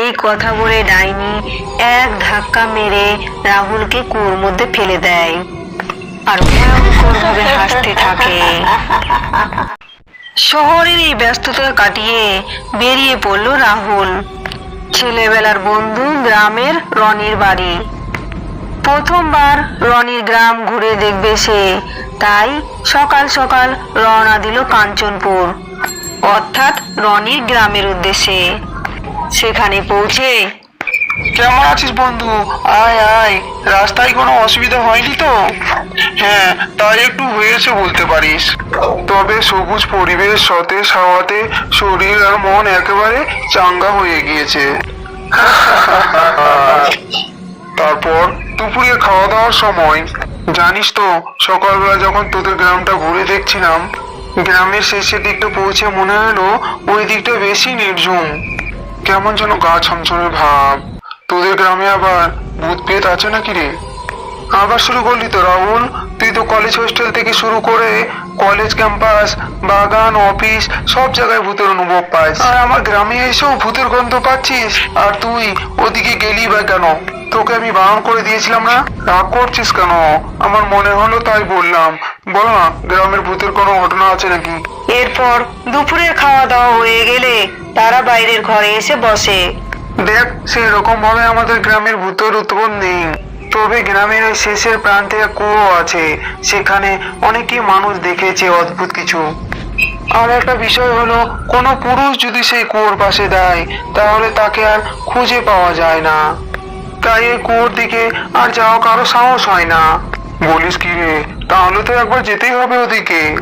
এই কথা বলে ডাইনি এক ধাক্কা মেরে রাহুলকে কুয়োর মধ্যে ফেলে দেয়। আর ভয়ঙ্কর ভাবে হাসতে থাকে। শহরের এই ব্যস্ততা কাটিয়ে বেরিয়ে পড়ল রাহুল। ছেলেবেলার বন্ধু গ্রামের রনির বাড়ি। প্রথমবার রনির গ্রাম ঘুরে দেখবে সে। তাই সকাল সকাল রওনা দিল কাঞ্চনপুর, অর্থাৎ রনির গ্রামের উদ্দেশ্যে। সেখানে পৌঁছে। কেমন আছিস বন্ধু? আয় আয়। রাস্তায় কোনো অসুবিধা হয়নি তো? হ্যাঁ তাই একটু হয়েছে বলতে পারিস। তবে সবুজ পরিবেশ, সতেজ হাওয়াতে শরীর আর মন একেবারে চাঙ্গা হয়ে গিয়েছে। তারপর দুপুরে খাওয়া দাওয়ার সময়, জানিস তো, সকালবেলা যখন তোদের গ্রামটা ঘুরে দেখছিলাম, গ্রামের শেষের দিকটা পৌঁছে মনে হলো ওই দিকটা বেশি নির্ঝুম। কেমন যেন গা ছমছমের ভাব। তোদের গ্রামে আবার ভূত পেত আছে নাকি রে? আবার শুরু করলি তো, রাহুল। তুই তো কলেজ হোস্টেল থেকে শুরু করে কলেজ ক্যাম্পাস বাগান অফিস সব জায়গায় ভূতের অনুভব পাস আর আমার গ্রামে এসেও ভূতের গন্ধ পাচ্ছিস? আর তুই ওদিকে গেলি বা কেন? তোকে আমি বারণ করে দিয়েছিলাম না? রাগ করছিস কেন? আমার মনে হলো তাই বললাম। বল না, গ্রামের ভূতের কোনো ঘটনা আছে নাকি? এরপর দুপুরের খাওয়া দাওয়া হয়ে গেলে তারা বাইরের ঘরে এসে বসে। দেখ সেই রকম ভাবে আমাদের গ্রামের ভূতের উৎপন্ন নেই। তবে গ্রামের ওই শেষের প্রান্তে এক কুয়ো আছে। সেখানে অনেকেই মানুষ দেখেছে অদ্ভুত কিছু। আর একটা বিষয় হলো, কোনো পুরুষ যদি সেই কুয়োর পাশে দেয় তাহলে তাকে আর খুঁজে পাওয়া যায় না। তাই এই কুয়োর দিকে আর যাওয়া কারও সাহস হয় না। বলিস কি রে? তাহলে তো একবার যেতেই হবে ওদিকে।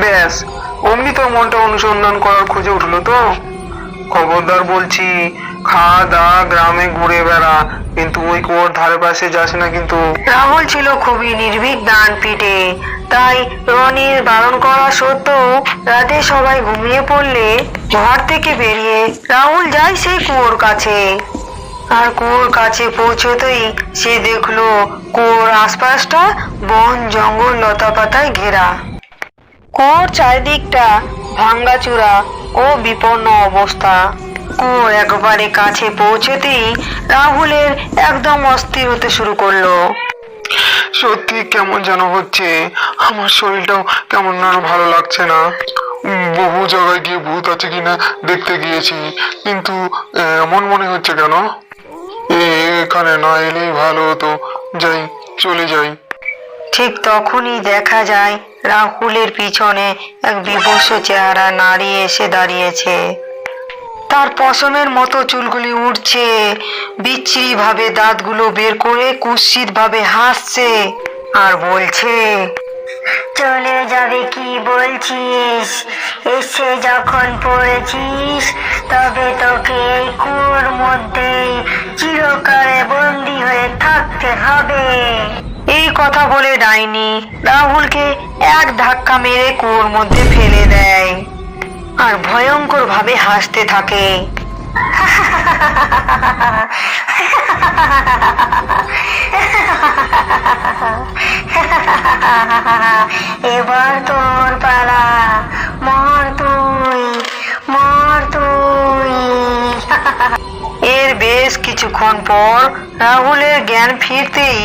ব্যাস, অমনি তোর মনটা অনুসন্ধান করার খুঁজে উঠল তো। খবরদার বলছি, খাওয়া দাওয়া, গ্রামে ঘুরে বেড়া। কিন্তু ওই কুয়োর ধারে পাশে যাস না কিন্তু। রাহুল ছিল খুবই নির্ভীক দান পিটে তাই রনির বারণ করা সত্ত্বেও রাতে সবাই ঘুমিয়ে পড়লে ঘর থেকে বেরিয়ে রাহুল যায় সেই কুয়োর কাছে। আর কুয়োর কাছে পৌঁছতেই সে দেখল কুয়োর আশপাশটা বন জঙ্গল লতা পাতায় ঘেরা। কুয়োর চারিদিকটা ভাঙ্গাচুরা ও বিপন্ন অবস্থা। কুয়োর একবারে কাছে পৌঁছতেই রাহুলের একদম অস্থির হতে শুরু করল। সত্যি কেমন যেন হচ্ছে আমার শরীরটাও কেমন যেন ভালো লাগছে না। বহু জায়গায় গিয়ে ভূত আছে কিনা দেখতে গিয়েছি কিন্তু এমন মনে হচ্ছে কেন? এখানে না এলেই ভালো হতো। যাই চলে যাই। ঠিক তখনই দেখা যায় রাহুলের পিছনে এক বিভৎস চেহারা নারী এসে দাঁড়িয়েছে। তার পশমের মতো চুলগুলি উঠছে বিচ্ছিরি ভাবে দাঁতগুলো বের করে কুৎসিত ভাবে হাসছে আর বলছে, চলে যাবে কি বলছিস? এসে যখন পড়েছিস, তবে তোকে এই কুয়োর মধ্যেই চিরকালে বন্দি হয়ে থাকতে হবে। এই কথা বলে ডাইনি রাহুলকে এক ধাক্কা মেরে কুয়োর মধ্যে ফেলে দেয় আর ভয়ঙ্কর ভাবে হাসতে থাকে। এবার তোর পালা, মর তুই মর তুই। এর বেশ কিছুক্ষণ পর রাহুলের জ্ঞান ফিরতেই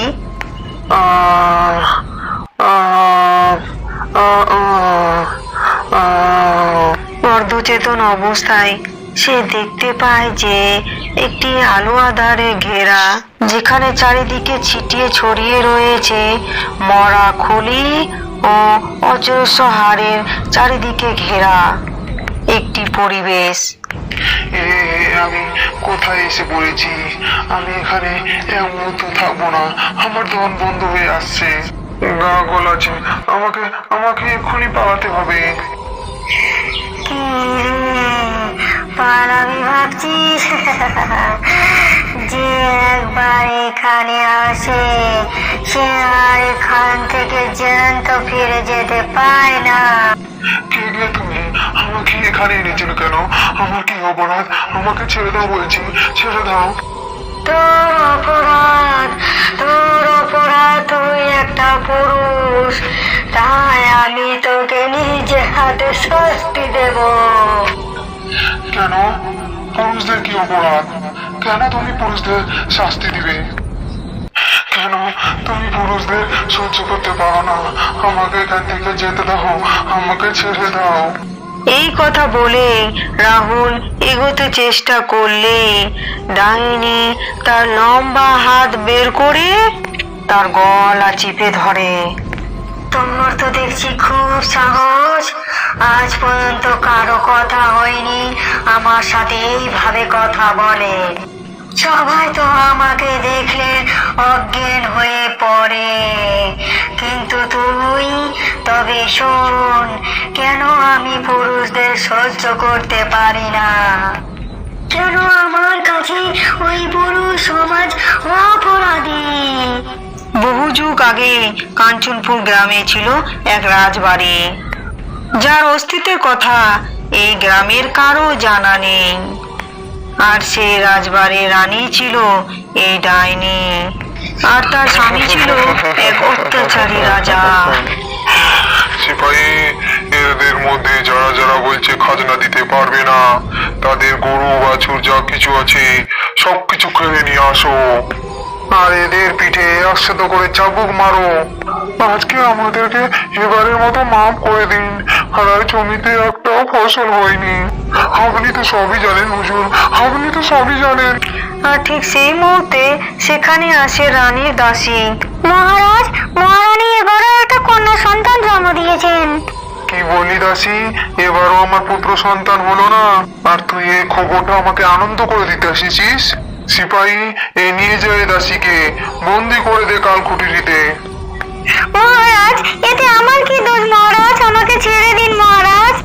অর্ধচেতন অবস্থায় সে দেখতে পায় যে একটি আলো আধারে ঘেরা, যেখানে চারিদিকে ছিটিয়ে ছড়িয়ে রয়েছে মরা খুলি ও অজস্র হাড়ের চারিদিকে ঘেরা একটি পরিবেশ। আমি কোথায় এসে পড়েছি? আমি এখানে এক থাকব না। আমার ধন বন্ধ হয়ে আসছে। গা গলাছে আমাকে আমাকে এক্ষুনি পালাতে হবে। পালাবি ভাবছিস? যে একবার এখানে আসে, সে আর এখান থেকে জ্যান্ত ফিরে যেতে পায় না। আমাকে এখানে এনেছিল কেন? আমার কি অপরাধ? আমাকে ছেড়ে দাও বলছি। ছেড়ে দাও। তোর অপরাধ তোর অপরাধ তুই একটা পুরুষ। তাই আমি তোকে নিজে হাতে শাস্তি দেব। কেন? পুরুষদের কি অপরাধ? কেন তুমি পুরুষদের শাস্তি দিবে? কেন তুমি পুরুষদের সহ্য করতে পারো না? আমাকে এখান থেকে যেতে দাও। আমাকে ছেড়ে দাও। এই কথা বলে রাহুল এগোতে চেষ্টা করলে ডাইনি তার লম্বা হাত বের করে তার গলা চিপে ধরে। তোমার তো দেখছি খুব সাহস। আজ পর্যন্ত কারও কথা হয়নি। আমার সাথে এইভাবে কথা বলে। সবাই তো আমাকে দেখলে অজ্ঞান হয়ে পড়ে। কিন্তু তুই তবে শোন, কেন আমি পুরুষদের সহ্য করতে পারি না? কেন আমার কাছে ওই পুরুষ সমাজ অপরাধী? বহু যুগ আগে কাঞ্চনপুর গ্রামে ছিল এক রাজবাড়ি। যার অস্তিত্বের কথা এই গ্রামের কারও জানা নেই। আর সে রাজবাড়ির রানী ছিল এই ডাইনি। আর তার স্বামী ছিল এক অত্যাচারী রাজা। সিপাহী এদের মধ্যে যারা যারা বলছে খাজনা দিতে পারবে না, তাদের গরু, বাছুর যা কিছু আছে, সবকিছু কিনে নিয়ে আসো। আর এদের পিঠে একসাথে করে চাবুক মারো। আজকে আমাদেরকে এবারের মতো মাফ করে দিন। আর আর জমিতে একটাও ফসল হয়নি। আপনি তো সবই জানেন হুজুর। আপনি তো সবই জানেন। আর ঠিক সেই মুহূর্তে সেখানে আসে রানীর দাসী। মহারাজ মহারানী এবারও একটা কন্যা সন্তান জন্ম দিয়েছেন। কি বলি দাসী? এবারও আমার পুত্র সন্তান হলো না। আর তুই এই খবরটা আমাকে আনন্দ করে দিতে এসেছিস সিপাহী এই নিয়ে যায় দাসীকে। বন্দি করে দে কাল কুটিরিতে মহারাজ এতে আমার কি দোষ মহারাজ? আমাকে ছেড়ে দিন মহারাজ।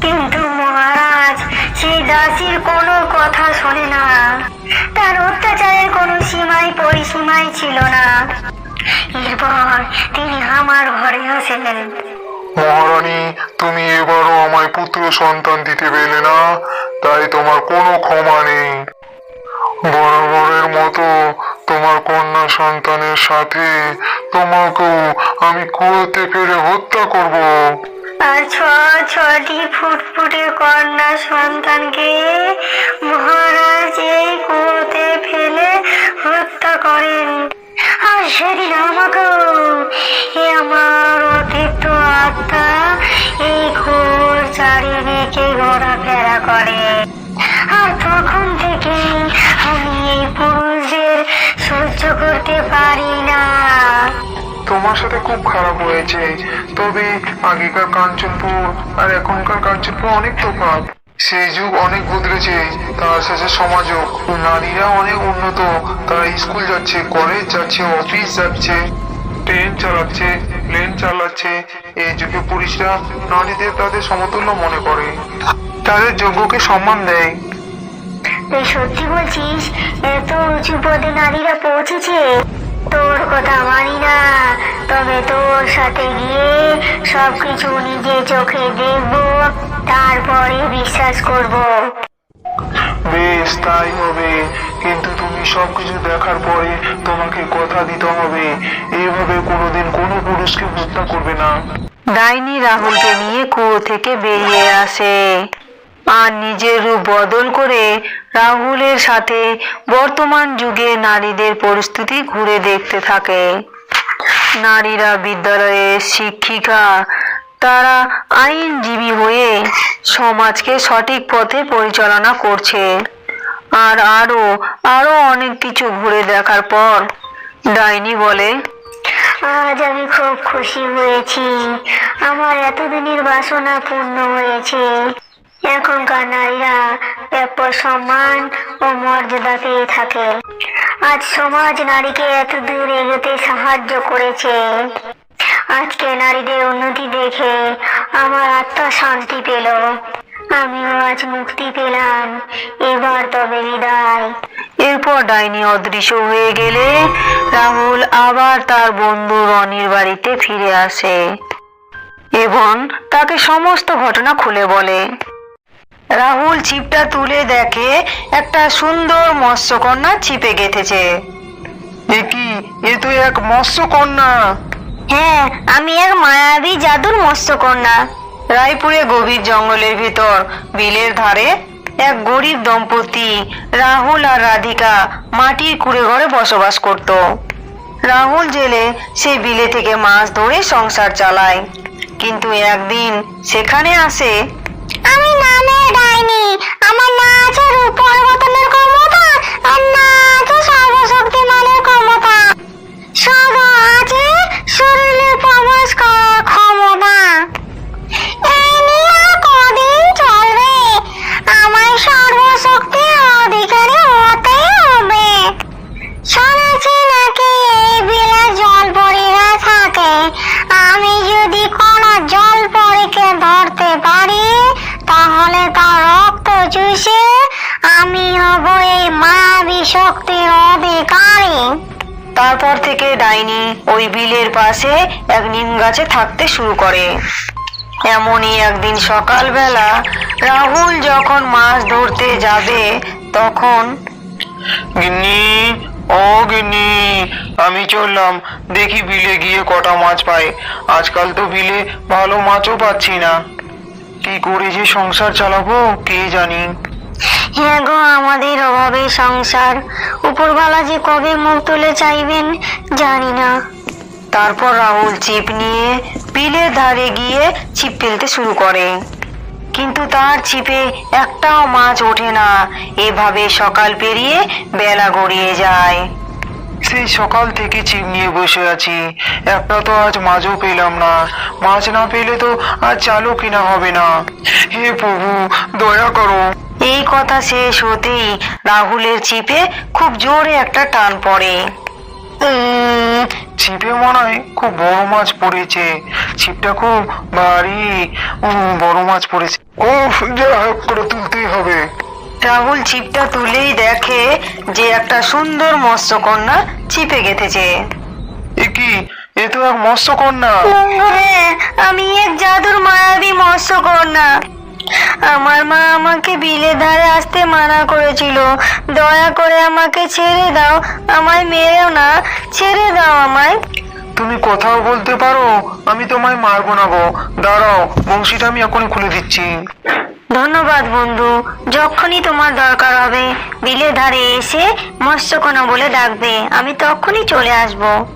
কিন্তু মহারাজ সেই দাসীর কোনো কথা শোনে না। তার অত্যাচারের কোনো সীমাই পরিসীমাই ছিল না। এরপর তিনি আমার ঘরে আসেন। মহারানী তুমি এবারও আমায় পুত্র সন্তান দিতে পেলে না তাই তোমার কোনো ক্ষমা নেই। বরাবরের মতো তোমার কন্যা সন্তানের সাথে তোমাকেও আমি কুয়োতে ফেলে হত্যা করব। আর ছ, ছটি ফুটফুটে কন্যা সন্তানকে মহারাজ এই কুয়োতে ফেলে হত্যা করেন। আর সেদিন আমাকেও তোমার সাথে খুব খারাপ হয়েছে। তবে আগেকার কাঞ্চনপুর আর এখনকার কাঞ্চনপুর অনেক তফাৎ সেই যুগ অনেক বদলেছে, তার শেষে সমাজও। নারীরা অনেক উন্নত, তারা স্কুল যাচ্ছে, কলেজ যাচ্ছে, অফিস যাচ্ছে, ট্রেন চালাচ্ছে, প্লেন চালাচ্ছে। এই যুগে পুলিশরা নারীদের তাদের সমতুল্য মনে করে। তাদের যোগ্যকে সম্মান দেয়। সত্যি বলছিস, এত উঁচু পদে নারীরা পৌঁছেছে। তোর কথা মানি না। তবে তোর সাথে গিয়ে সবকিছু নিজে চোখে দেখব তারপরে বিশ্বাস করব। বেশ তাই হবে। কিন্তু তুমি সবকিছু দেখার পরে তোমাকে কথা দিতে হবে। এইভাবে কোনোদিন কোনো পুরুষকে হত্যা করবে না। ডাইনি রাহুলকে নিয়ে কুয়ো থেকে বেরিয়ে আসে। আর নিজের রূপ বদল করে রাহুলের সাথে বর্তমান যুগে নারীদের পরিস্থিতি ঘুরে দেখতে থাকে। নারীরা বিদ্যালয়ে শিক্ষিকা, তারা আইনজীবী হয়ে সমাজকে সঠিক পথে পরিচালনা করছে। আর আরও আরও অনেক কিছু ঘুরে দেখার পর, ডাইনি বলে, আজ আমি খুব খুশি হয়েছি। আমার এতদিনের বাসনা পূর্ণ হয়েছে। এখনকার নারীরা প্রাপ্য সম্মান ও মর্যাদা পেয়ে থাকে। আজ সমাজ নারীকে এত দূর এগোতে সাহায্য করেছে। আজকে নারীদের উন্নতি দেখে আমার আত্মা শান্তি পেল। আমিও আজ মুক্তি পেলাম। এবার তবে বিদায়। এরপর ডাইনি অদৃশ্য হয়ে গেলে রাহুল আবার তার বন্ধু রনির বাড়িতে ফিরে আসে। এবং তাকে সমস্ত ঘটনা খুলে বলে। রাহুল ছিপটা তুলে দেখে একটা সুন্দর মৎস্যকন্যা ছিপে গেঁথেছে। কি এ তো এক মৎস্যকন্যা হ্যাঁ আমি এক মায়াবী জাদুর মৎস্যকন্যা রায়পুরে গভীর জঙ্গলের ভিতর বিলের ধারে এক গরিব দম্পতি রাহুল আর রাধিকা মাটির কুড়ে ঘরে বসবাস করত। রাহুল জেলে সে বিলে থেকে মাছ ধরে সংসার চালায় কিন্তু একদিন সেখানে আসে আমি নামে আমার না আছে রূপ চুষে আমি হব এই মায়াবী শক্তির অধিকারী। তারপর থেকে ডাইনি ওই বিলের পাশে এক নিম গাছে থাকতে শুরু করে। এমনই একদিন সকালবেলা রাহুল যখন মাছ ধরতে যাবে তখন গিন্নি ও গিন্নি আমি চললাম দেখি বিলে গিয়ে কটা মাছ পাই আজকাল তো বিলে ভালো মাছও পাচ্ছি না। কি করে যে সংসার চালাবো কে জানি। হ্যাঁ গো আমাদের অভাবে সংসার। উপরওয়ালা যে কবে মুখ তুলে চাইবেন জানি না। তারপর রাহুল ছিপ নিয়ে বিলের ধারে গিয়ে ছিপ ফেলতে শুরু করে। কিন্তু তার ছিপে একটাও মাছ ওঠে না। এভাবে সকাল পেরিয়ে বেলা গড়িয়ে যায়। সেই সকাল থেকে ছিপ নিয়ে বসে আছি। একটা তো আজ মাছও পেলাম না। মাছ না পেলে তো আজ চালও কিনা হবে না। হে প্রভু দয়া করো। এই কথা শেষ হতেই রাহুলের ছিপে খুব জোরে একটা টান পড়ে। ছিপে মনে হয় খুব বড় মাছ পড়েছে। ছিপটা খুব ভারী বড় মাছ পড়েছে। ও যা হোক করে তুলতেই হবে। রাহুল ছিপটা তুলেই দেখে যে একটা সুন্দর মৎস্যকন্যা ছিপে গেঁথেছে। এ কি? এ তো এক মৎস্যকন্যা হ্যাঁ আমি এক জাদুর মায়াবী মৎস্যকন্যা আমার মা আমাকে বিলের ধারে আসতে মানা করেছিল। দয়া করে আমাকে ছেড়ে দাও আমায় মেরেও না ছেড়ে দাও আমায়। তুমি কথাও বলতে পারো? আমি তোমায় মারবো না গো। দাঁড়াও বংশীটা আমি এখনই খুলে দিচ্ছি। ধন্যবাদ বন্ধু। যখনই তোমার দরকার হবে বিলের ধারে এসে মৎস্যকন্যা বলে ডাকবে। আমি তখনই চলে আসব।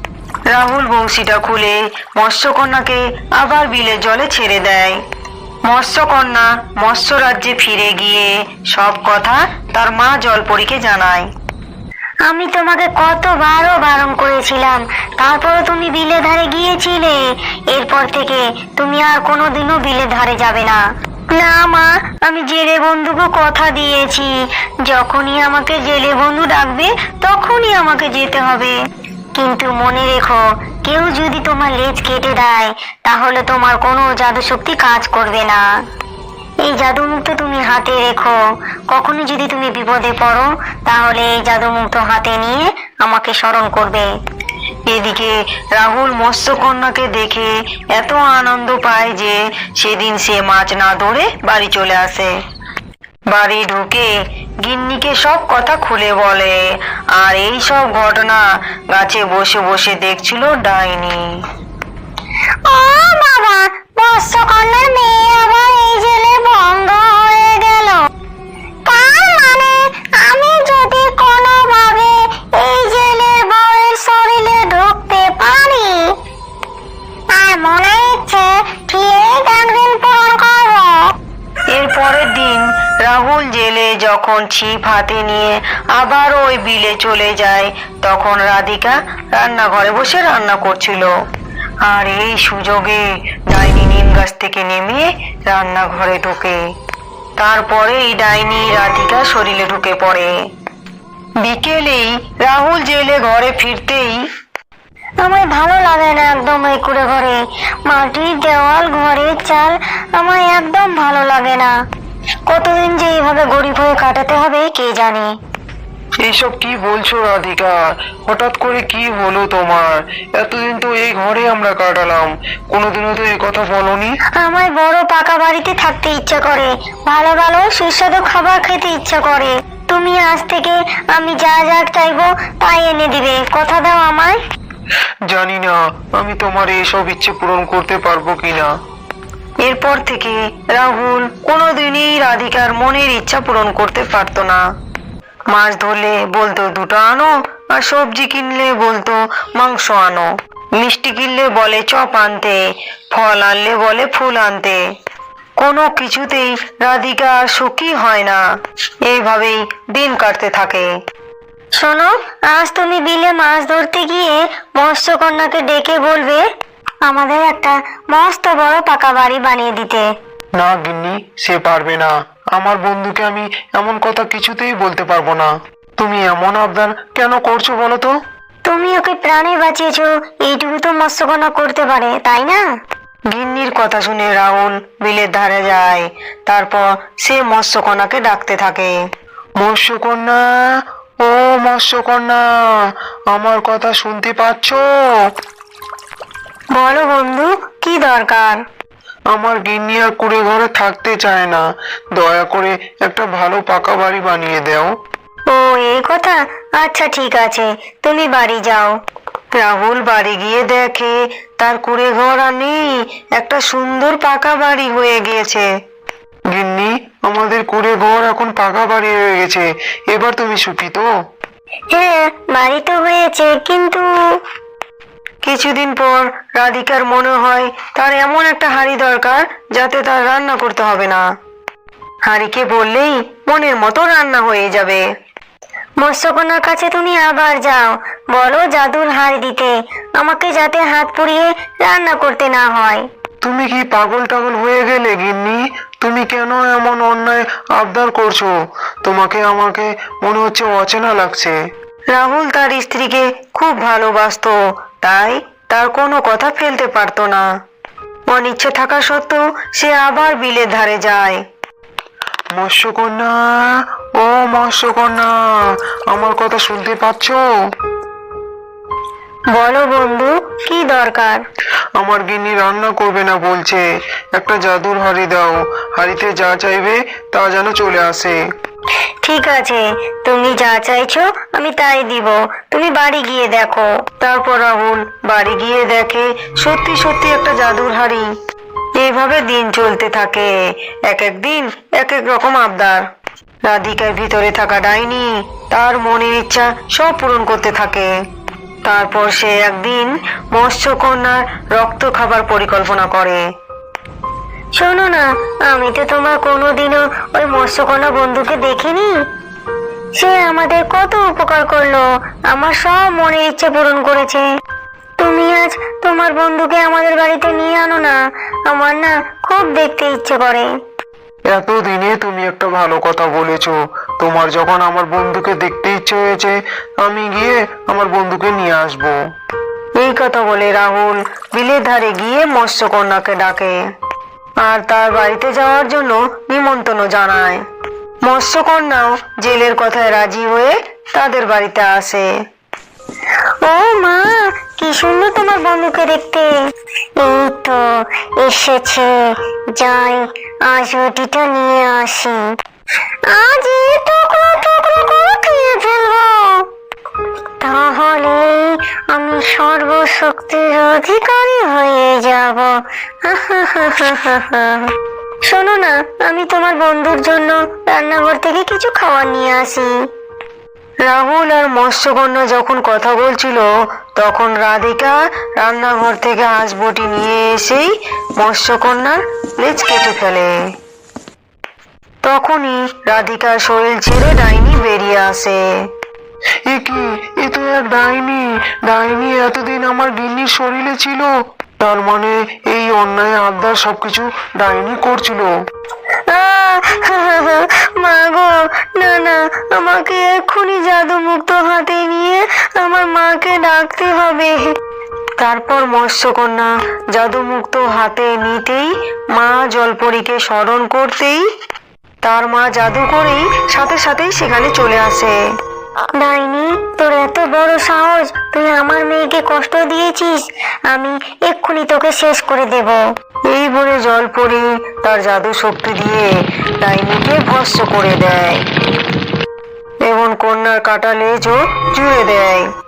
রাহুল বংশীটা খুলে মৎস্যকন্যাকে আবার বিলের জলে ছেড়ে দেয়। মৎস্যকন্যা মৎস্য রাজ্যে ফিরে গিয়ে সব কথা তার মা জলপরীকে জানায়। আমি তোমাকে কতবারও বারণ করেছিলাম। তারপরও তুমি বিলে ধারে গিয়েছিলে। এরপর থেকে তুমি আর কোনোদিনও বিলে ধারে যাবে না। না, মা, আমি জেলে বন্ধুকে কথা দিয়েছি। যখনই আমাকে জেলে বন্ধু ডাকবে, তখনই আমাকে যেতে হবে। কিন্তু মনে রেখো, কেউ যদি তোমার লেজ কেটে দেয়, তাহলে তোমার কোনো জাদু শক্তি কাজ করবে না। এই জাদু মুক্ত তুমি হাতে রেখো। কখনো যদি তুমি বিপদে পড়ো, তাহলে এই জাদু মুক্ত হাতে নিয়ে আমাকে স্মরণ করবে। এদিকে রাহুল মৎস্যকন্যাকে দেখে এত আনন্দ পায় যে সেদিন সে মাছ না ধরে বাড়ি চলে আসে। বাড়ি ঢুকে গিন্নিকে সব কথা খুলে বলে, আর এই সব ঘটনা গাছে বসে বসে দেখছিল ডাইনি। ও বাবা, মৎস্যকন্যার মেয়ে আবার এই জেলে বন্ধ হয়ে গেল। তার মানে আমি দিন রাহুল জেলে যখন ছিপ হাতে নিয়ে আবার ওই বিলে চলে যায়, তখন রাধিকা রান্নাঘরে বসে রান্না করছিল। আর এই সুযোগে ডাইনি নিম গাছ থেকে নেমে রান্নাঘরে ঢোকে। তারপরেই ডাইনি রাধিকা শরীরে ঢুকে পড়ে। বিকেলেই রাহুল জেলে ঘরে ফিরতেই আমার ভালো লাগে না একদম এই কুড়ে ঘরে। মাটির দেওয়াল, ঘরের চাল আমার একদম ভালো লাগে না। কতদিন যে এইভাবে গরিব হয়ে কাটাতে হবে কে জানে? এইসব কি বলছো রাধিকা? হঠাৎ করে কি হলো তোমার? এতদিন তো এই ঘরে আমরা কাটালাম। কোনোদিনও তো এই কথা বলনি? আমার বড় পাকা বাড়িতে থাকতে ইচ্ছা করে। ভালো ভালো সুস্বাদু খাবার খেতে ইচ্ছা করে। তুমি আজ থেকে আমি যা যা চাইব তাই এনে দিবে। কথা দাও আমায়। জানি না আমি তোমার এসব ইচ্ছে পূরণ করতে পারব কিনা। এরপর থেকে রাহুল কোনোদিনই রাধিকার মনের ইচ্ছা পূরণ করতে পারতো না। মাছ ধরলে বলতো, দুটো আনো আর সবজি কিনলে বলতো, মাংস আনো। মিষ্টি কিনলে বলে, চপ আনতে। ফল আনলে বলে, ফুল আনতে। কোনো কিছুতেই রাধিকা আর সুখী হয় না। এইভাবেই দিন কাটতে থাকে। শোনো, আজ তুমি বিলে মাছ ধরতে গিয়ে মৎস্যকন্যাকে ডেকে বলবে আমাদের একটা মস্ত বড় পাকা বাড়ি বানিয়ে দিতে। না গিন্নি সে পারবে না। আমার বন্ধুকে আমি এমন কথা কিছুতেই বলতে পারব না। তুমি এমন আবদার কেন করছ বলো তো? তুমি ওকে প্রাণে বাঁচিয়েছো এইটুকু তো মৎস্যকন্যা করতে পারে তাই না? গিন্নির কথা শুনে রাহুল বিলের ধারে যায়। তারপর সে মৎস্যকন্যাকে ডাকতে থাকে। মৎস্যকন্যা ও মৎস্যকন্যা আমার কথা শুনতে পাচ্ছ? বলো বন্ধু কি দরকার? আমার গিন্নি আর কুড়ে ঘরে থাকতে চায় না। দয়া করে একটা ভালো পাকা বাড়ি বানিয়ে দাও। ও এই কথা? আচ্ছা ঠিক আছে। তুমি বাড়ি যাও। রাহুল বাড়ি গিয়ে দেখে তার কুড়ে ঘর আর নেই একটা সুন্দর পাকা বাড়ি হয়ে গিয়েছে। গিন্নি আমাদের কুড়ে ঘর এখন পাকা বাড়ি হয়ে গেছে। এবার তুমি সুখী তো? হ্যাঁ বাড়ি তো হয়েছে কিন্তু কিছুদিন পর রাধিকার মনে হয় তার এমন একটা হাঁড়ি দরকার যাতে তার রান্না করতে হবে না। হাঁড়িকে বললেই মনের মতো রান্না হয়ে যাবে। মৎস্যকন্যার কাছে তুমি আবার যাও। বলো জাদুর হার দিতে। আমাকে যাতে হাত পুড়িয়ে রান্না করতে না হয়। তুমি কি পাগল টাগল হয়ে গেলে গিন্নি? তুমি কেন এমন অন্যায় আবদার করছ? তোমাকে আমাকে মনে হচ্ছে অচেনা লাগছে। রাহুল তার স্ত্রীকে খুব ভালোবাসতো। তাই তার কোনো কথা ফেলতে পারতো না। অনিচ্ছে থাকা সত্ত্বেও সে আবার বিলের ধারে যায়। মৎস্যকন্যা ও মৎস্যকন্যা আমার কথা শুনতে পাচ্ছো? বলো বন্ধু কি দরকার? আমার গিন্নি রান্না করবে না বলছে। একটা জাদুর হাড়ি দাও। হাড়িতে যা চাইবে তা যেন চলে আসে। ঠিক আছে, তুমি যা চাইছো আমি তাই দিব। তুমি বাড়ি গিয়ে দেখো। তারপর রাহুল, বাড়ি গিয়ে দেখে সত্যি সত্যি একটা জাদুর হাড়ি। এইভাবে দিন চলতে থাকে। এক এক দিন, এক এক রকম আবদার। রাধিকার ভিতরে থাকা ডাইনি তার মনের ইচ্ছা সব পূরণ করতে থাকে। তারপর সে একদিন মৎস্যকন্যার রক্ত খাবার পরিকল্পনা করে। শোনো না আমি তো তোমার কোনোদিনও ওই মৎস্যকন্যা বন্ধুকে দেখিনি। সে আমাদের কত উপকার করল আমার সব মনের ইচ্ছে পূরণ করেছে। তুমি আজ তোমার বন্ধুকে আমাদের বাড়িতে নিয়ে আনো না আমার না খুব দেখতে ইচ্ছে করে। এতদিনে তুমি একটা ভালো কথা বলেছ। তোমার যখন আমার বন্ধুকে দেখতে ইচ্ছে হয়েছে আমি গিয়ে আমার বন্ধুকে নিয়ে আসব। এই কথা বলে রাহুল বিলের ধারে গিয়ে মৎস্যকন্যাকে ডাকে। আর তার বাড়িতে যাওয়ার জন্য নিমন্ত্রণ জানায়। মৎস্যকন্যাও জেলের কথায় রাজি হয়ে তাদের বাড়িতে আসে। ও মা, কি সুন্দর তোমার বন্ধুকে দেখতে। এই তো এসেছে। যাই, আজ রুটিটা নিয়ে আসি। আজ এই টুকরো টুকরো করে খেয়ে ফেলব। তাহলে আমি সর্বশক্তির অধিকারী হয়ে যাব। শোনো না, আমি তোমার বন্ধুর জন্য রান্নাঘর থেকে কিছু খাবার নিয়ে আসি। রাহুল আর মৎস্যকন্যা যখন কথা বলছিল, তখন রাধিকা রান্নাঘর থেকে হাঁসবটি নিয়ে এসেই মৎস্যকন্যার লেজ কেটে ফেলে। তখনই রাধিকার শরীর ছেড়ে ডাইনি বেরিয়ে আসে। এক ডাইনি ডাইনি এতদিন আমার গিন্নির শরীরে ছিল। তার মানে এই অন্যায় আবদার সবকিছু ডাইনি করছিল। মা গো না না আমাকে এক্ষুনি জাদু মুক্ত হাতে নিয়ে আমার মাকে ডাকতে হবে। তারপর মৎস্যকন্যা জাদুমুক্ত হাতে নিতেই মা জলপরীকে স্মরণ করতেই তার মা জাদু করেই সাথে সাথেই সেখানে চলে আসে। ডাইনি, তোর এত বড় সাহস, তুই আমার মেয়েকে কষ্ট দিয়েছিস। আমি এক্ষুনি তোকে শেষ করে দেব। এই বলে জলপরি তার জাদু শক্তি দিয়ে ডাইনিকে ভস্ম করে দেয়। এবং কন্যার কাটা লেজও জুড়ে দেয়।